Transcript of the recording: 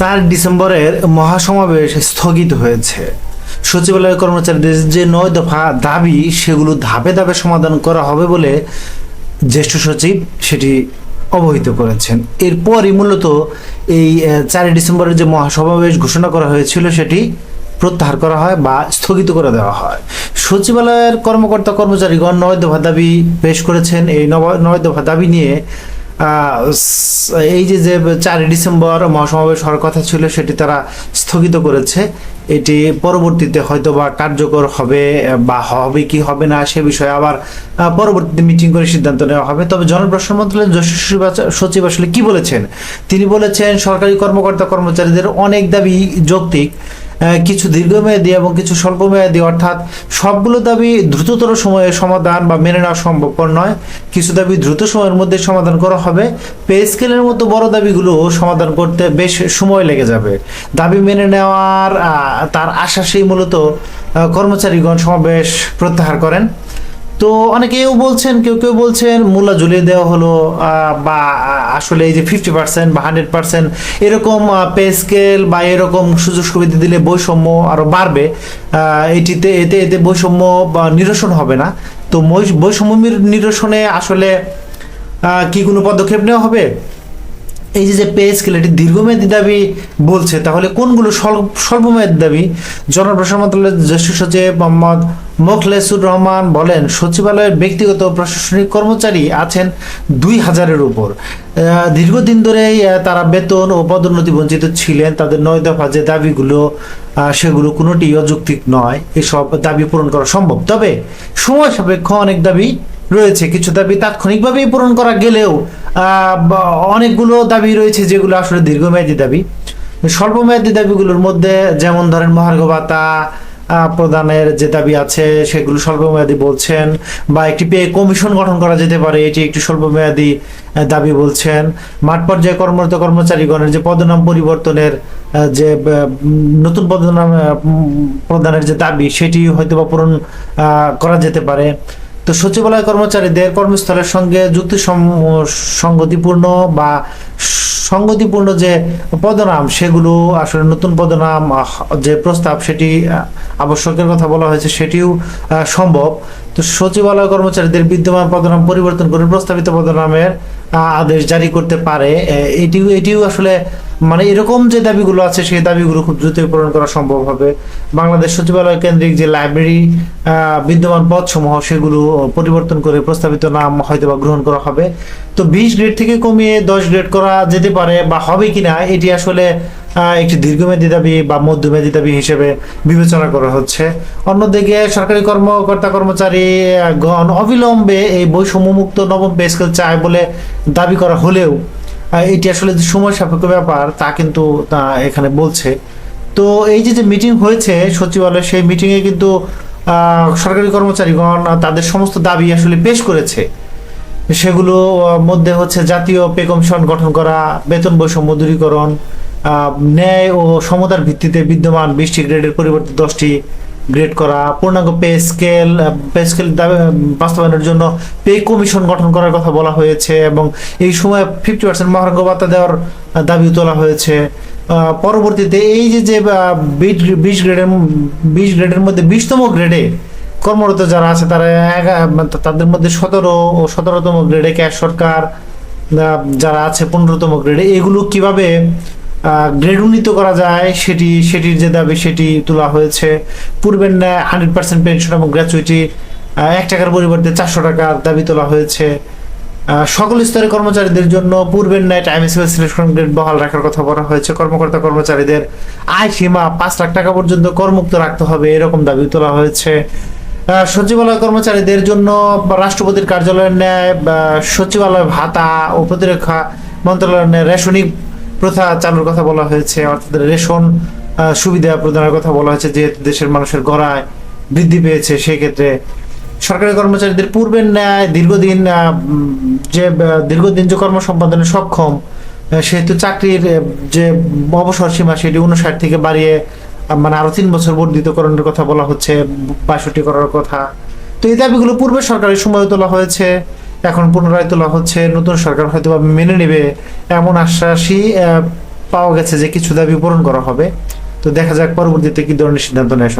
চার ডিসেম্বরের মহাসমাবেশ স্থগিত হয়েছে। সচিবালয়ের কর্মচারীদের যে নয় দফা দাবি, সেগুলো ধাপে ধাপে সমাধান করা হবে বলে জ্যেষ্ঠ সচিব সেটি অবহিত করেছেন। এরপরই মূলত এই চারই ডিসেম্বরের যে মহাসমাবেশ ঘোষণা করা হয়েছিল, সেটি প্রত্যাহার করা হয় বা স্থগিত করে দেওয়া হয়। সচিবালয়ের কর্মকর্তা কর্মচারীগণ নয় দফা দাবি পেশ করেছেন। এই নয় দফা দাবি নিয়ে এই যে যে চারই ডিসেম্বর মহাসমাবেশ হওয়ার কথা ছিল, সেটি তারা স্থগিত করেছে। এটি পরবর্তীতে হয়তো বা কার্যকর হবে বা হবে কি হবে না, সে বিষয়ে আবার পরবর্তীতে মিটিং করে সিদ্ধান্ত নেওয়া হবে। তবে জনপ্রশাসন মন্ত্রণালয়ের জ্যেষ্ঠ সচিব আসলে কি বলেছেন? তিনি বলেছেন, সরকারি কর্মকর্তা কর্মচারীদের অনেক দাবি যৌক্তিক। কিছু দীর্ঘমেয়াদী এবং কিছু স্বল্পমেয়াদী, অর্থাৎ সবগুলো দাবি দ্রুততর সময়ে সমাধান বা মেনে নেওয়া সম্ভবপর নয়। কিছু দাবি দ্রুত সময়ের মধ্যে সমাধান করা হবে। পে স্কেলের মতো বড় দাবিগুলো সমাধান করতে বেশ সময় লেগে যাবে। দাবি মেনে নেওয়ার তার আশ্বাসেই মূলত কর্মচারীগণ সমাবেশ প্রত্যাহার করেন। তো অনেকেও বলছেন, কেউ কেউ বলছেন মূল্য ঝুলিয়ে দেওয়া হলো বা আসলে এই যে ফিফটি পার্সেন্ট বা হান্ড্রেড পার্সেন্ট এরকম পে স্কেল বা এরকম সুযোগ সুবিধা দিলে বৈষম্য আরও বাড়বে এটিতে, এতে এতে বৈষম্য, বা, নিরসন হবে না। তো বৈষম্য নিরসনে আসলে কি কোনো পদক্ষেপ নেওয়া হবে? এই যে যে পে স্কেল এটি দীর্ঘমেয়াদী দাবি বলছে, তাহলে কোনগুলো স্বল্প স্বল্পমেয়াদী দাবি? জনপ্রশাসন মন্ত্রণালয়ের জ্যেষ্ঠ সচিব মোহাম্মদ মোখলেসুর রহমান বলেন, সচিবালয়ের ব্যক্তিগত প্রশাসনিক কর্মচারী আছেন দুই হাজারের উপর। দীর্ঘদিন ধরেই তারা বেতন ও পদোন্নতি বঞ্চিত ছিলেন। তাদের নয় দফা যে দাবিগুলো সেগুলো কোনোটি অযৌক্তিক নয়। এসব দাবি পূরণ করা সম্ভব। তবে সময় সাপেক্ষ অনেক দাবি রয়েছে। কিছু দাবি তাৎক্ষণিকভাবেই পূরণ করা গেলেও অনেকগুলো দাবি রয়েছে যেগুলো আসলে দীর্ঘমেয়াদী দাবি। স্বল্পমেয়াদী দাবিগুলোর মধ্যে যেমন ধরেন মহার্ঘ ভাতা প্রদানের যে দাবি আছে, সেগুলো স্বল্পমেয়াদী বলছেন বা একটি পে কমিশন গঠন করা যেতে পারে, এটি একটি স্বল্পমেয়াদী দাবি বলছেন। মাঠ পর্যায়ে কর্মরত কর্মচারীগণের যে পদনাম পরিবর্তনের যে নতুন পদনাম প্রদানের যে দাবি, সেটি হয়তো বা পূরণ করা যেতে পারে। তো সচিবালয় কর্মচারীদের কর্মস্থলের সঙ্গে যুক্তি সঙ্গতিপূর্ণ বা সঙ্গতিপূর্ণ যে পদনাম, সেগুলো আসলে নতুন পদনাম যে প্রস্তাব, সেটি আবশ্যকের কথা বলা হয়েছে, সেটিও সম্ভব। তো সচিবালয় কর্মচারীদের বিদ্যমান পদনাম পরিবর্তন করে প্রস্তাবিত পদনামের আদেশ জারি করতে পারে। এটিও এটিও আসলে মানে এরকম যে দাবিগুলো আছে, সেই দাবিগুলো খুব দ্রুতই পূরণ করা সম্ভব হবে। বাংলাদেশ সচিবালয় কেন্দ্রিক যে লাইব্রেরি বিদ্যমান পদসমূহ, সেগুলো পরিবর্তন করে প্রস্তাবিত নাম হয়তো বা গ্রহণ করা হবে। তো বিশ গ্রেড থেকে কমিয়ে দশ গ্রেড করা যেতে পারে বা হবে কিনা, এটি আসলে একটি দীর্ঘমেয়াদী দাবি বা মধ্যমেয়াদী দাবি হিসেবে বিবেচনা করা হচ্ছে। অন্যদিকে সরকারি কর্মকর্তা কর্মচারী গণ অবিলম্বে এই বৈষম্যমুক্ত নবম পে স্কেল চায় বলে দাবি করা হলেও এটি আসলে সময় সাপেক্ষ ব্যাপার, তা কিন্তু তা এখানে বলছে। তো এই যে যে মিটিং হয়েছে সচিবালয়ে, সেই মিটিংয়ে কিন্তু সরকারি কর্মচারীগণ তাদের সমস্ত দাবি আসলে পেশ করেছে। সেগুলো মধ্যে হচ্ছে জাতীয় পে কমিশন গঠন করা, বেতন বৈষম্য দূরীকরণ ন্যায় ও সমতার ভিত্তিতে বিদ্যমান বিশটি গ্রেডের পরিবর্তে দশটি গ্রেড করা পূর্ণাঙ্গ পে স্কেল পে স্কেল বাস্তবায়নের জন্য পে কমিশন গঠন করার কথা বলা হয়েছে এবং এই সময় ফিফটি পার্সেন্ট মহার্ঘ ভাতা দেওয়ার আহ, দাবি তোলা হয়েছে। পরবর্তীতে এই যে যে বিশ গ্রেডের বিশ গ্রেডের মধ্যে বিশতম গ্রেডে কর্মরত যারা আছে তারা তাদের মধ্যে সতেরো ও সতেরোতম গ্রেডে ক্যাশ সরকার যারা আছে পনেরোতম গ্রেডে এগুলো কীভাবে গ্রেড উন্নীত করা যায়, সেটি, সেটির যে দাবি সেটি তোলা হয়েছে। পূর্বের ন্যায় হান্ড্রেড পার্সেন্ট পেনশন এবং গ্র্যাচুইটি এক টাকার পরিবর্তে চারশো টাকার দাবি তোলা হয়েছে। সকল স্তরের কর্মচারীদের জন্য পূর্বের ন্যায় টাইম স্পেস সিলেকশন গ্রেড বহাল রাখার কথা বলা হয়েছে। কর্মকর্তা কর্মচারীদের আয় সীমা পাঁচ লাখ টাকা পর্যন্ত করমুক্ত রাখতে হবে, এরকম দাবি তোলা হয়েছে। সচিবালয় কর্মচারীদের জন্য রাষ্ট্রপতির কার্যালয়ের ন্যায় সচিবালয় ভাতা ও প্রতিরক্ষা মন্ত্রণালয়ের ন্যায় রেশনিক প্রথা চালুর কথা বলা হয়েছে, অর্থাৎ রেশন সুবিধা প্রদানের কথা বলা হয়েছে, যেহেতু দেশের মানুষের গড়ায় বৃদ্ধি পেয়েছে সেই ক্ষেত্রে সরকারি কর্মচারীদের পূর্বের ন্যায়, দীর্ঘদিন যে দীর্ঘদিন যে কর্ম সম্পাদনে সক্ষম সেহেতু চাকরির যে অবসর সীমা সেটি উনষাট থেকে বাড়িয়ে মানে আরও তিন বছর বর্ধিতকরণের কথা বলা হচ্ছে, বাষট্টি করার কথা। তো এই দাবিগুলো পূর্বে সরকারের সময় তোলা হয়েছে। এখন পুনরায় তোলা হচ্ছে, নতুন সরকার হয়তো মেনে নেবে এমন আশ্বাসই পাওয়া গেছে যে কিছু দাবি পূরণ করা হবে। তো দেখা যাক পরবর্তীতে কি ধরনের সিদ্ধান্ত নেয় সরকার।